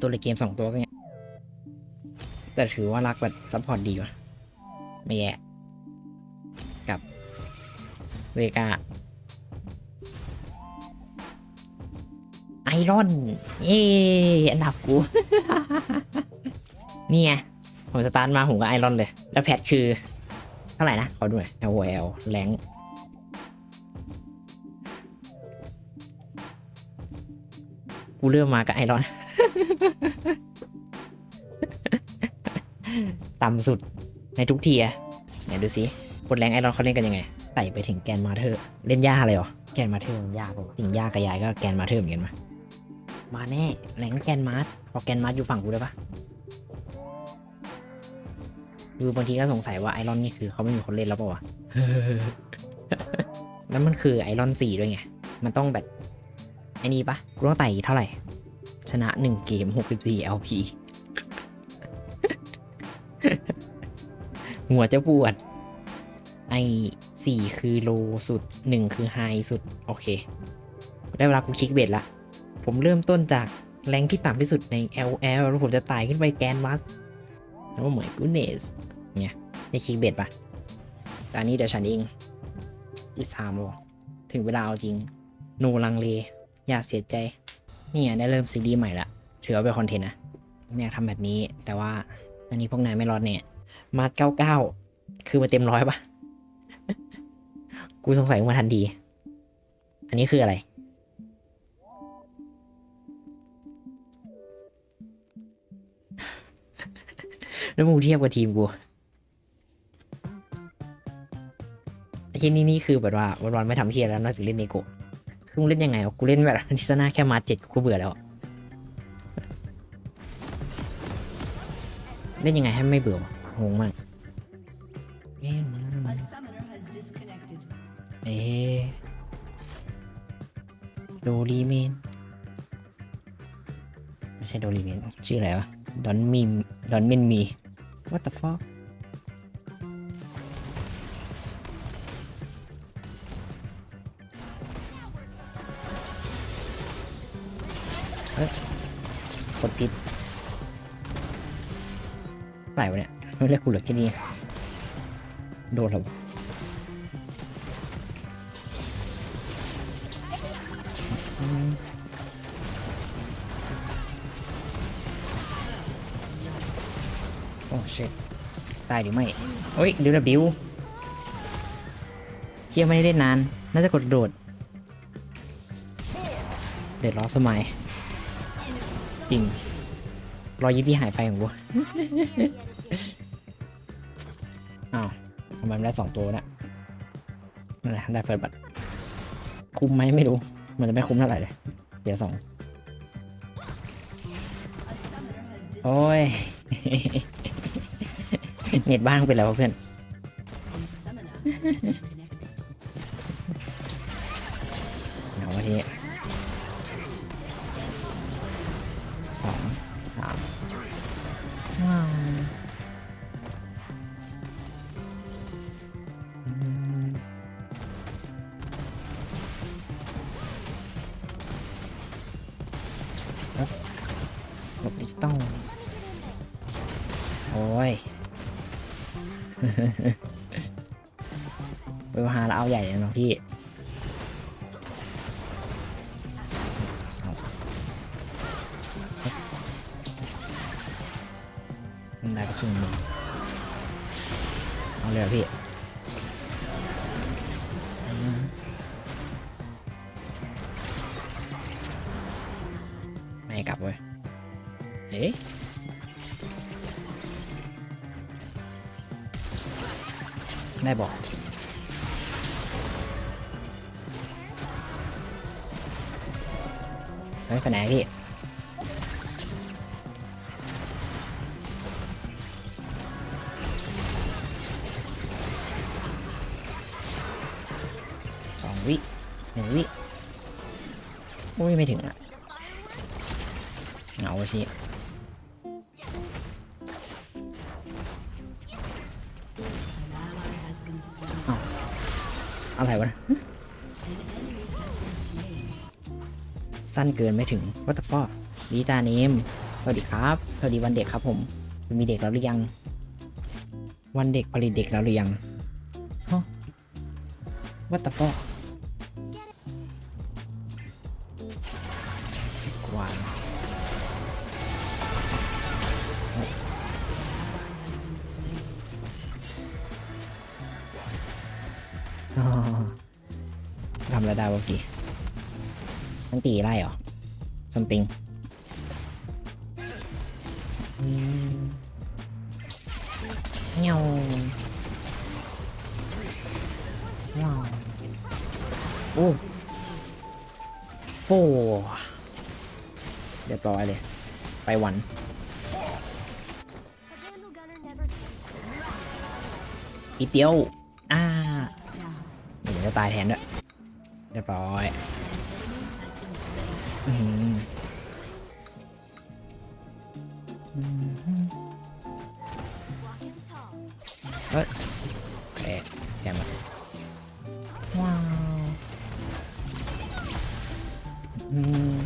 ตัวในเกมสองตัวก็เงี้ย แต่ถือว่ารักแบบซัพพอร์ตดีวะไม่แย่ กับเวกาไอรอน เย้อันดับกู นี่ไง ผมสตาร์ทมาผมก็ไอรอนเลย แล้วแพทคือ เท่าไหร่นะ ขอดูหน่อย L O L แรงกูเริ่มมากับไอรอน ต่ำสุดในทุกเทียร์ไหนดูสิคนแรงไอรอนเขาเล่นกันยังไงไต่ไปถึงแกนมาเธอร์เล่นยากเลยเหรอ แกนมาเธอร์มันยากปะวะสิ่งยากกับยายก็แกนมาเธอร์เหมือนกันมามาแน่แรงแกนมาร์พอแกนมาร์อยู่ฝั่งกูได้ปะดูบางทีก็สงสัยว่าไอรอนนี่คือเขาไม่มีคนเล่นแล้วปะวะแล้วมันคือไอรอนสี่ด้วยไง มันต้องแบบไอ้นี่ปะกูต้องไต่เท่าไหร่ ชนะหนึ่งเกมหกสิบสี่ LP หัวจะปวด ไอสี่คือโลสุดหนึ่งคือไฮสุด โอเค ได้เวลากูคลิกเบ็ดละ ผมเริ่มต้นจากแรงที่ต่ำที่สุดใน LL แล้วผมจะไต่ขึ้นไปแกนมัสแล้วเหมือนกูเนสเนี่ยได้คลิกเบ็ดปะตอนนี้เดี๋ยวฉันเองอีสามโลถึงเวลาเอาจริง โนลังเล อย่าเสียใจ นี่ยได้เริ่มซีรีส์ใหม่ละถือว่าเป็นคอนเทนต์นะไม่อยากทำแบบนี้ แต่ว่าอันนี้พวกนายไม่รอดเนี่ยมาเก้าเก้าคือมาเต็มร้อยปะกูสงสัยมาทันทีอันนี้คืออะไรแล้วมึงเทียบกับทีมกูไอ้ที่นี่นี่คือแบบว่าวันๆไม่ทำเทียแล้วนอกจากเล่นเนโกะ มึงเล่นยังไงวะกูเล่นแบบทิศนาแค่มาเจ็ดกูเบื่อแล้วอะเล่นยังไงให้ไม่เบื่อวะงงมากเอ๊ะมัน A summoner has disconnected. เอ๊ะโดรีเมนไม่ใช่โดรีเมนชื่ออะไรวะดอนมีดอนเมนมี what the fuck เฮ้ยกดผิดอะไรวะเนี่ยไม่เรียกกูเหลือแค่นี้โดนเหรอวโอ้ช็ดตายหรือไม่โอ้ยดูนะบิวเที่ยไม่ได้เล่นนาน น่าจะกดโดด เดือดร้อนสมัย จริง รอยยิ้มที่หายไปของกูอ้าวทำไมมันได้สองตัวนะนั่นแหละได้เฟิร์สบัตรคุ้มไหมไม่รู้ มันจะไม่คุ้มเท่าไหร่เลยเดี๋ยวสอง A summoner has disconnected. โอ้ย เน็ตบ้างไปแล้วะเพื่อน ไปหาแล้วเอาใหญ่เลยเนาะพี่มันได้ไปครึ่งนึงเอาเลยพี่อืมไม่กลับเว้ยเอ๊ะได้บอก ไปไหนพี่สองวิหนึ่งวิอุ้ยไม่ถึงอะเหงาสิ An ally has been slain. อะไรวะ สั้นเกินไม่ถึง what the fuck วีตาเนมสวัสดีครับ สวัสดีวันเด็กครับผมคุณมีเด็กแล้วหรือยัง วันเด็กผลิตเด็กแล้วหรือยังฮะ what the fuck กวางอ๋อทำอะไรได้วะกี่ มันตีไล่เหรอ something เงี้ยวว้าวโอ้โอ้เรียบร้อยเลย ไปวันอีเตียว อ่าเดี๋ยวจะตายแทนด้วย เรียบร้อย อื้อหืออืม walking tall. โอเคแจมละว้าวอืม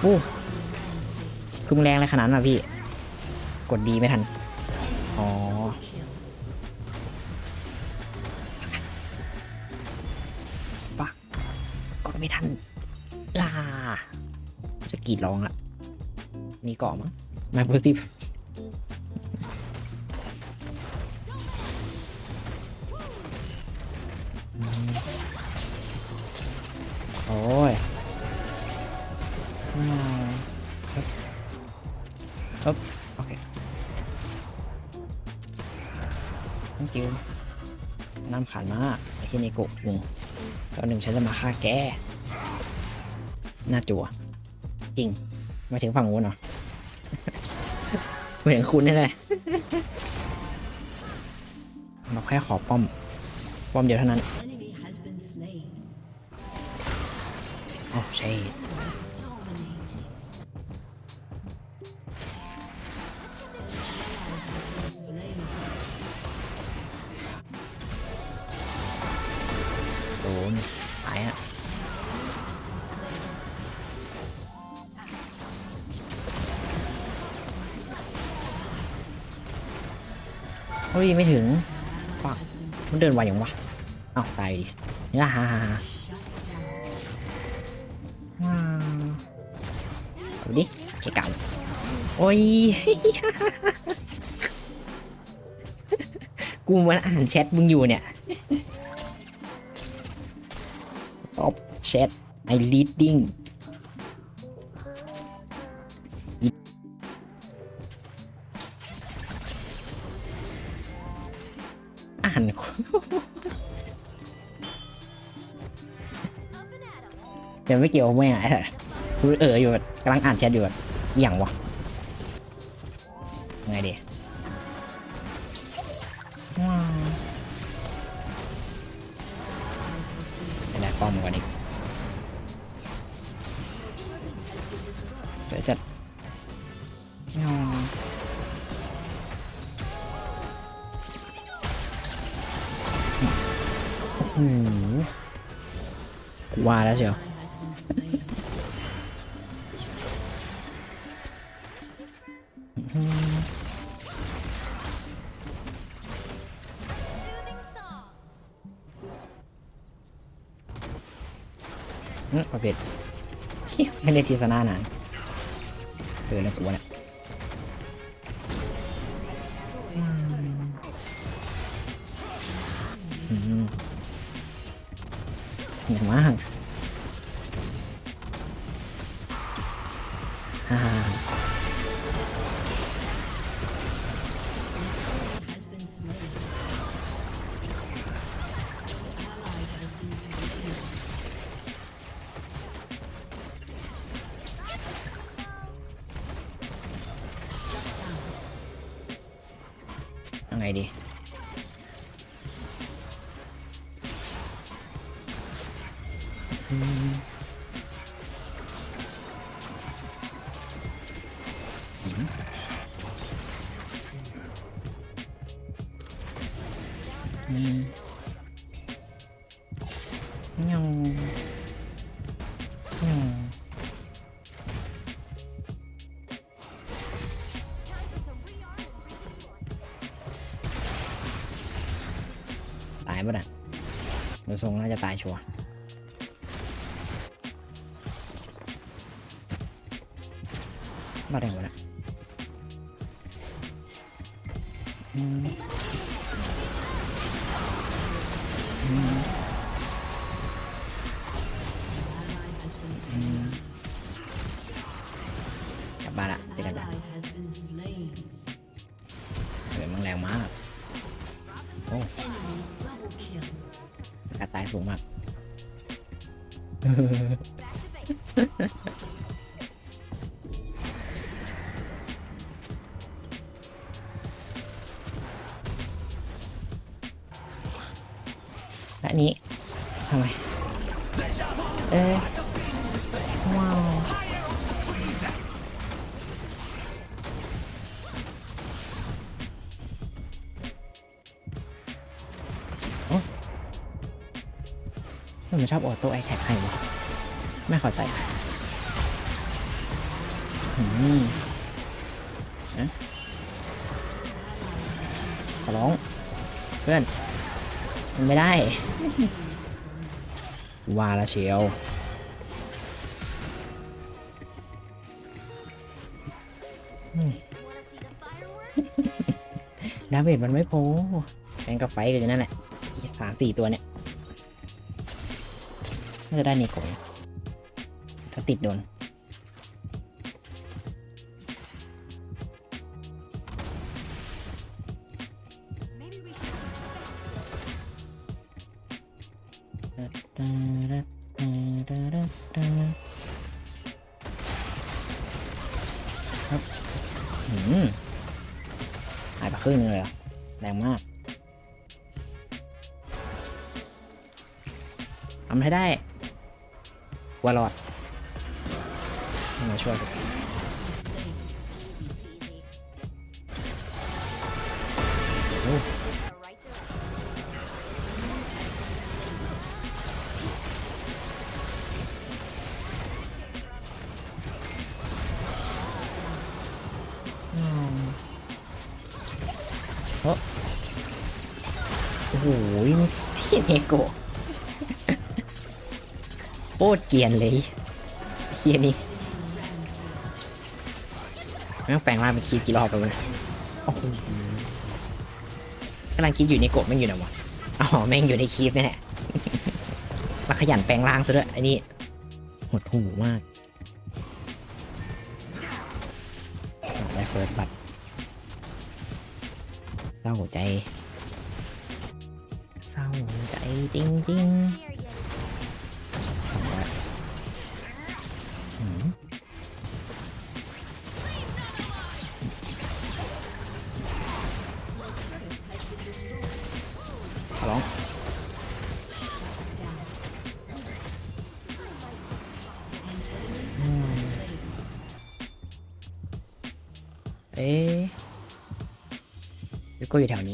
โอ้คือมึงแรงอะไรขนาดนั้นอะพี่ กดดีไม่ทัน ร้องละมีเกาะมั้งมาโพสิฟโอ้ยว้าวฮึบโอเค thank you น้ำขันมาไอ้ที่ในโกะหนึ่งแล้วหนึ่งฉันจะมาฆ่าแก หน้าจัว จริง มาถึงฝั่งนู้นเหรอเหมือนคุณนี่แหละเราแค่ขอป้อม ป้อมเดียวเท่านั้น Enemy has been slain. โอ้ใช่ ดินไวอย่างวะอ้าวตายดิเนี่ยฮ่าฮ่าฮ่าว้าวเอาดิเกะกะโอ้ยกูมันอ่านแชทมึงอยู่เนี่ยตอบแชท I reading ไม่เกี่ยวไม่อ่านกูเอออยู่กำลังอ่านแชทอยู่อย่างวะไงดีไม่ได้ป้อมก่อนอีกเดี๋ยวจัดว้าวอืมว่าแล้วเชียว ไม่เล่นทีสนานานเกินแล้วกูเนี่ยอืมอย่างมากฮ่า ป่ะน่ะดูทรงน่าจะตายชัวร์มาได้หมดละ และนี้ทำไมเอ๊ะว้าวโอ้ทำไมชอบออโต้ไอแท็กให้วะไม่เข้าใจอืมนะขอร้อง เพื่อน มันไม่ได้ ว่าละเชียวดาเมจมันไม่พอแม่งก็ไฟกันอยู่นั่นแหละสามสี่ตัวเนี่ยน่าจะได้นิโกะถ้าติดโดน โอ้โอ้โหพี่เนโกะโคตรเกรียนเลยเฮียนี่แม่งแปลงร่างเป็นคีบกี่รอบไปวะเนี่ยโอ้โหกำลังคิดอยู่ในโกบแม่งอยู่ไหนวะอ๋อแม่งอยู่ในคีบนี่แหละมาขยันแปลงร่างซะด้วยไอ้นี่หดหูมากสองได้เฟิร์สบัตเศร้าใจเศร้าหัวใจจริงๆ ก้อยู่แถวนี้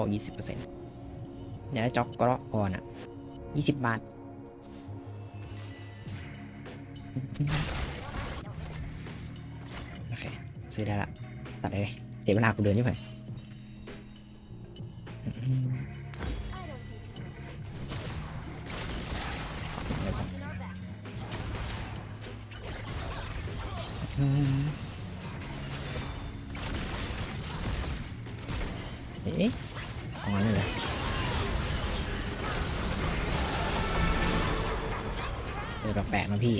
อยี่สิบเปอร์เซ็นต์เดี๋ยวจ็อกกรอกก่อนอะยี่สิบบาท โอเค ซื้อได้ละตัดเลยเสียเวลากูเดินอยู่ไป I don't take it. In our back. เอ๊ะ ของอันนี้เลยเออแปะนะพี่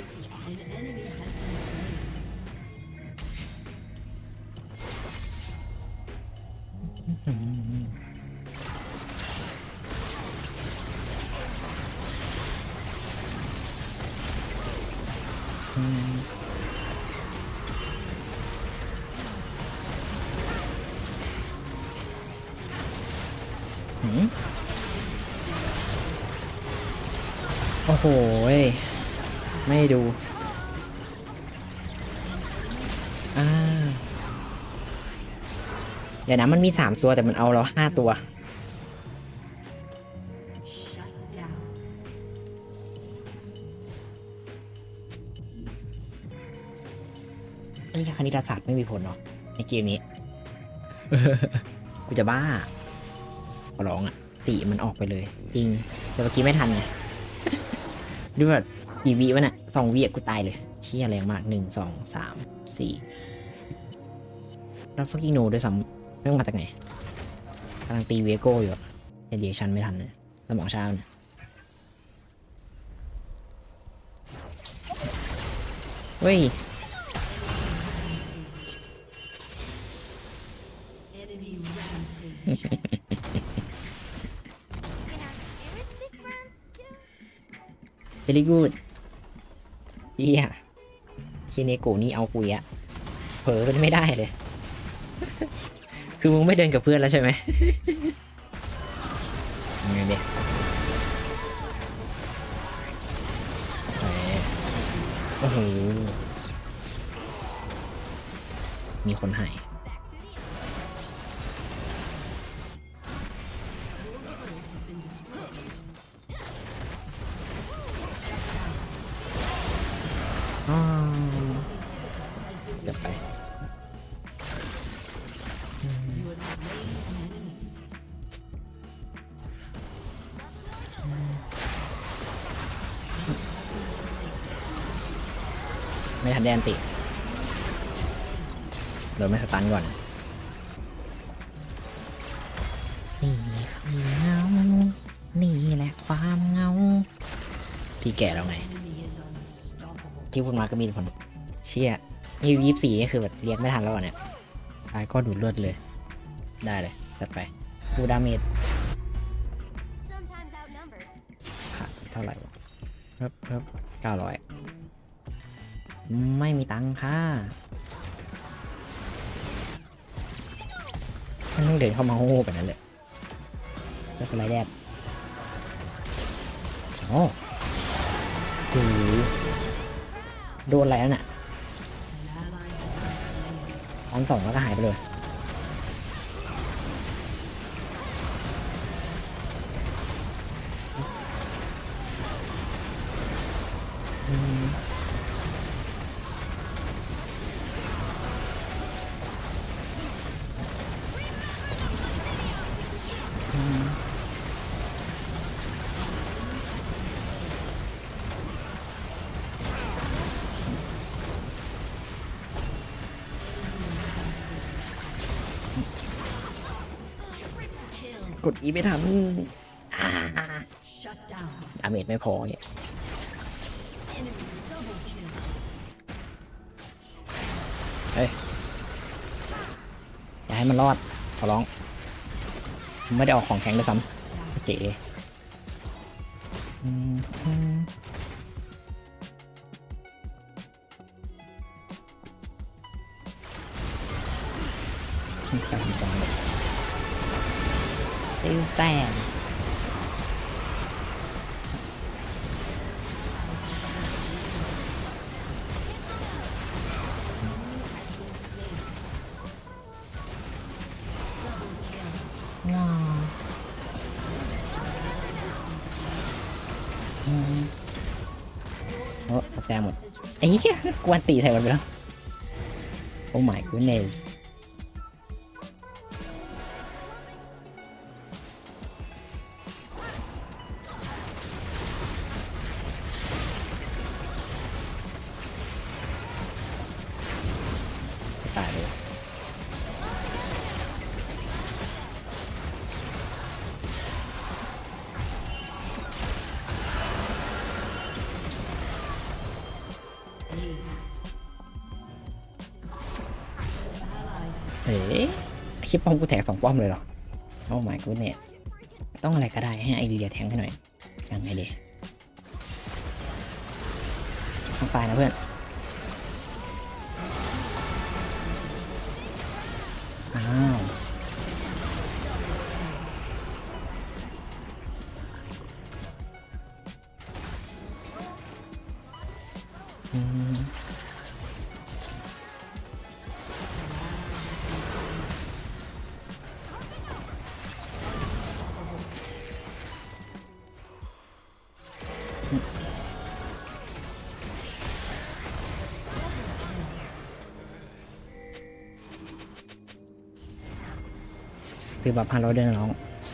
ดี๋ยวนะมันมีสามตัวแต่มันเอาเราห้าตัว Shut down. นี่คณิตศาสตร์ไม่มีผลหรอในเกมนี้ กูจะบ้าขอร้องอะ ติมันออกไปเลย จริง แต่เมื่อกี้ไม่ทันไงดูแบบกี่วิวะน่ะสองวิอะกูตายเลย เชี่ยแรงมากหนึ่งสองสามสี่แล้วฟักกิ้งโนด้วยซ้ำ เรื่องมาจากไหนกำลังตีเวโก้อยู่เอเดียชันไม่ทันเลยสมองช้าเนี่ยเฮ้ยเ e ลิกูดเฮียคีเนโกนี่เอากุยอะเผลอเป็นไม่ได้เลย คือมึงไม่เดินกับเพื่อนแล้วใช่ไหมยังไงเด็กโอ้โหมีคนหาย ไม่ทันแดนติโดนไม่สตันก่อนนี่คือเงานี่แหละความเงา พี่แก่แล้วไง Enemy is unstoppable. ที่พูดมาก็มีผล เชี่ยนี่ยี่สี่นี่คือแบบเรียกไม่ทันแล้วอะเนี่ยตายก็ดูดเลือดเลย ได้เลยจัดไปดูดาเมจ sometimes outnumbered. ขาดเท่าไหร่วะเพิ่มเพิ่มเก้าร้อย ไม่มีตังค่ะมันต้องเดินเข้ามาโง่แบบนั้นเลยแล้วสไลด์แดดโอ้โหโดนอะไรนั่นน่ะ An ally has been slain. ตอนสองแล้วก็หายไปเลย อีไม่ทันอา Shut down. ดาเมจไม่พอเนี่ยเฮ้ย อย่าให้มันรอด ขอร้อง ไม่ได้ออกของแข็งเลยซ้ำโอเคอืมอืมใส่จังเลย tiêu tàn. Oh, một ra một ấy quan tỷ thầy bật được. Oh my goodness. เอ้อมกูแทงสองป้อมเลยเหรอโอ้ my goodness ต้องอะไรก็ได้ให้ไอเดียแทงให้หน่อย ยังไงดีต้องตายนะเพื่อนอ้าว คือแบบพันเราเดินน้อง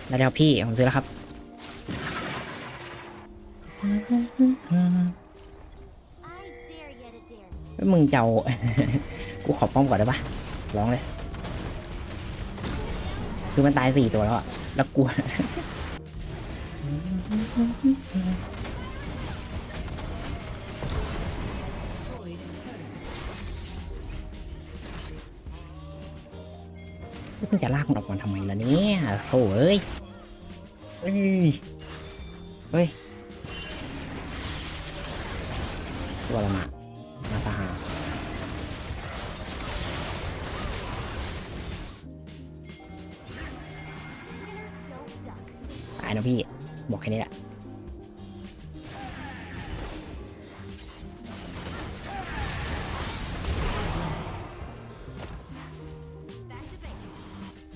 แล้วเดี๋ยวพี่ผมซื้อแล้วครับ I dare you to dare me. เอ้ยมึงเจ้า กูขอป้อมก่อนได้ปะร้องเลย คือมันตายสี่ตัวแล้วอะแล้วกลัว มันจะลากมันออกมาทำไมล่ะเนี่ยโถ่เอ้ยเฮ้ยเฮ้ยตัวละมา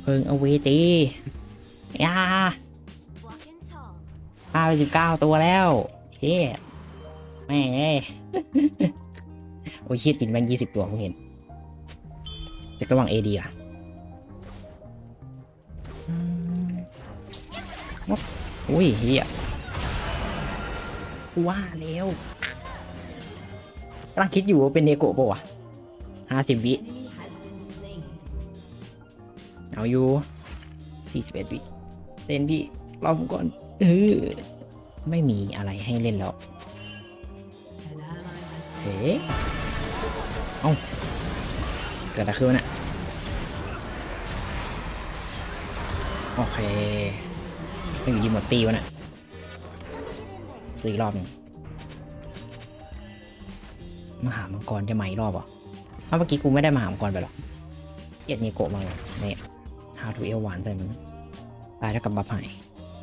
เพิ่งเอาเวตียาห้าไปสิบเก้าตัวแล้วเฮ้แม่โอ้ยเชียจริงแม่งยี่สิบตัวผมเห็นเด็กระหว่างเอดีอะอุ้ยเฮียว่าแล้วกำลังคิดอยู่ว่าเป็นเนโกะปะวะห้าสิบวิ เอาอยู่สี่สิบเอ็ดวิเล่นพี่รอผมก่อนเออไม่มีอะไรให้เล่นแล้วเอ๊ะเอ้าเกิดอะไรขึ้นวะเนี่ยโอเคไม่อยู่ดีหมดตีวะเนี่ยสี่รอบหนึงมาหามังกรจะมาอีกรอบเหรอะเมื่อกี้กูไม่ได้มาหามังกรไปหรอกเกียดเนโกะมาเลยเนี่ย ฮาทูเอลหวานใส่มันตายแล้วกับบัฟไห่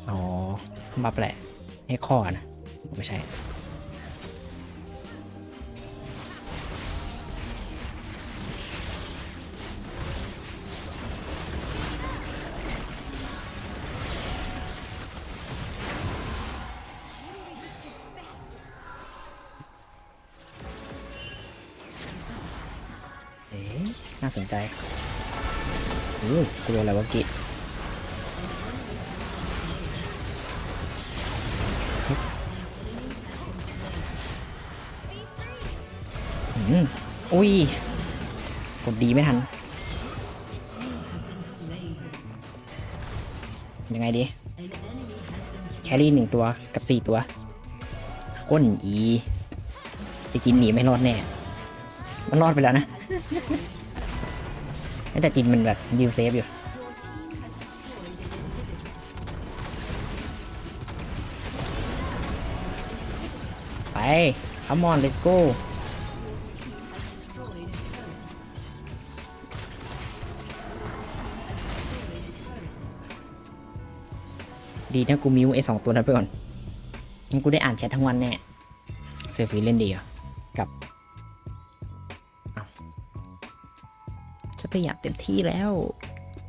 อ๋อ บัฟแหละให้ข้อนะ ไม่ใช่ โอ้ยกูโดนอะไรวะกิอุ้ย กดดีไม่ทัน ยังไงดี แครี่หนึ่งตัวกับสี่ตัวก้นอีไอจินหนีไม่รอดแน่ มันรอดไปแล้วนะ แต่จินมันแบบยืนเซฟอยู่ come on let's go ดีนะกูมิวไอสองตัวนั้นไปก่อนงั้นกูได้อ่านแชททั้งวันแน่เซฟรีเล่นดีเหรอะกับอ้าวจะพยายามเต็มที่แล้ว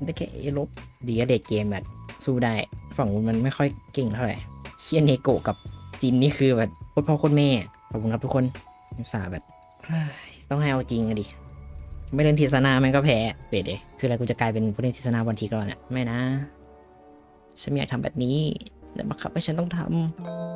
ได้แค่เอลบดีก็เด็กเกมแบบสู้ได้ ฝั่งนู้นมันไม่ค่อยเก่งเท่าไหร่เชียเนโกะกับจินนี่คือแบบ โคตรพ่อโคตรแม่ ขอบคุณครับทุกคนอุตส่าห์แบบต้องให้เอาจริงอะดิ ไม่เล่นทีสนาแม่งก็แพ้เปดเดคืออะไรกูจะกลายเป็นผู้เล่นทีสนาวันทีก่อนอะไม่นะ ฉันไม่อยากทำแบบนี้ แต่บังคับให้ฉันต้องทำ